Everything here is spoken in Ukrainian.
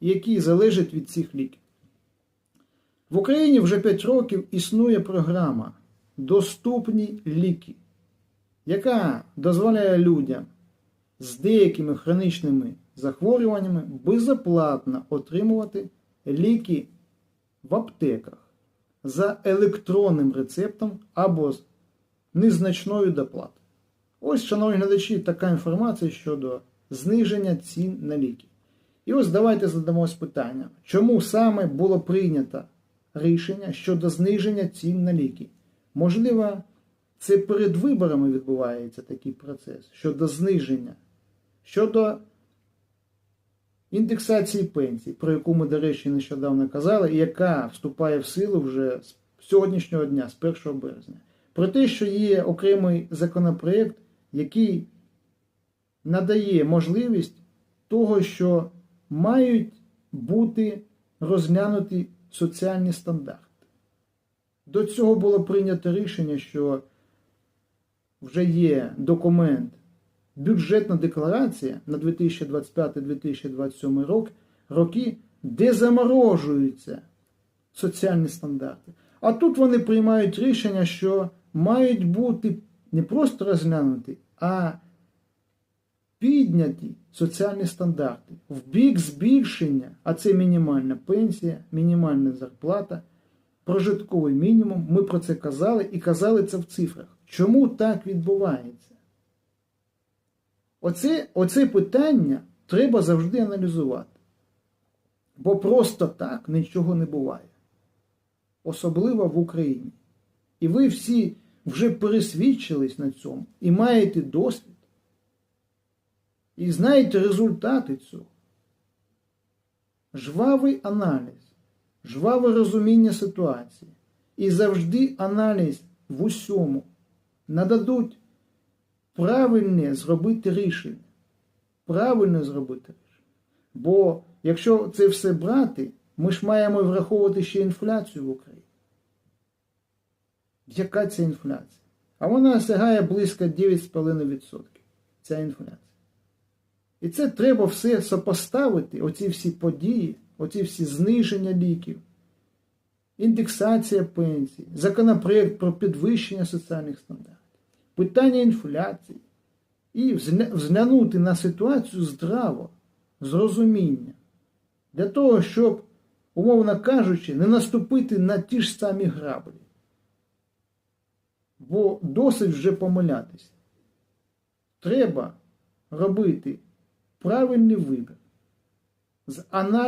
які залежать від цих ліків. В Україні вже 5 років існує програма Доступні ліки, яка дозволяє людям з деякими хронічними захворюваннями безоплатно отримувати ліки в аптеках за електронним рецептом або з незначною доплатою. Ось, шановні глядачі, така інформація щодо зниження цін на ліки. І ось давайте задамось питання, чому саме було прийнято рішення щодо зниження цін на ліки? Можливо, це перед виборами відбувається такий процес щодо зниження, щодо індексації пенсій, про яку ми, до речі, нещодавно казали, яка вступає в силу вже з сьогоднішнього дня, з 1 березня. Про те, що є окремий законопроєкт, який надає можливість того, що мають бути розглянуті соціальні стандарти. До цього було прийнято рішення, що вже є документ, бюджетна декларація на 2025-2027 рок, роки, де заморожуються соціальні стандарти. А тут вони приймають рішення, що мають бути не просто розглянуті, а підняті соціальні стандарти в бік збільшення, а це мінімальна пенсія, мінімальна зарплата, прожитковий мінімум. Ми про це казали і казали це в цифрах. Чому так відбувається? Оце, оце питання треба завжди аналізувати. Бо просто так нічого не буває. Особливо в Україні. І ви всі вже пересвідчились на цьому і маєте досвід. І знаєте результати цього. Жвавий аналіз, жваве розуміння ситуації. І завжди аналіз в усьому нададуть правильне зробити рішення. Правильно зробити рішення. Бо якщо це все брати, ми ж маємо враховувати ще інфляцію в Україні. Яка ця інфляція? А вона сягає близько 9,5%. Ця інфляція. І це треба все сопоставити, оці всі події, оці всі зниження ліків, індексація пенсій, законопроект про підвищення соціальних стандартів, питання інфляції. І взглянути на ситуацію здраво, з розумінням, для того, щоб, умовно кажучи, не наступити на ті ж самі граблі. Бо досить вже помилятися. Треба робити правильний вибір з аналізом.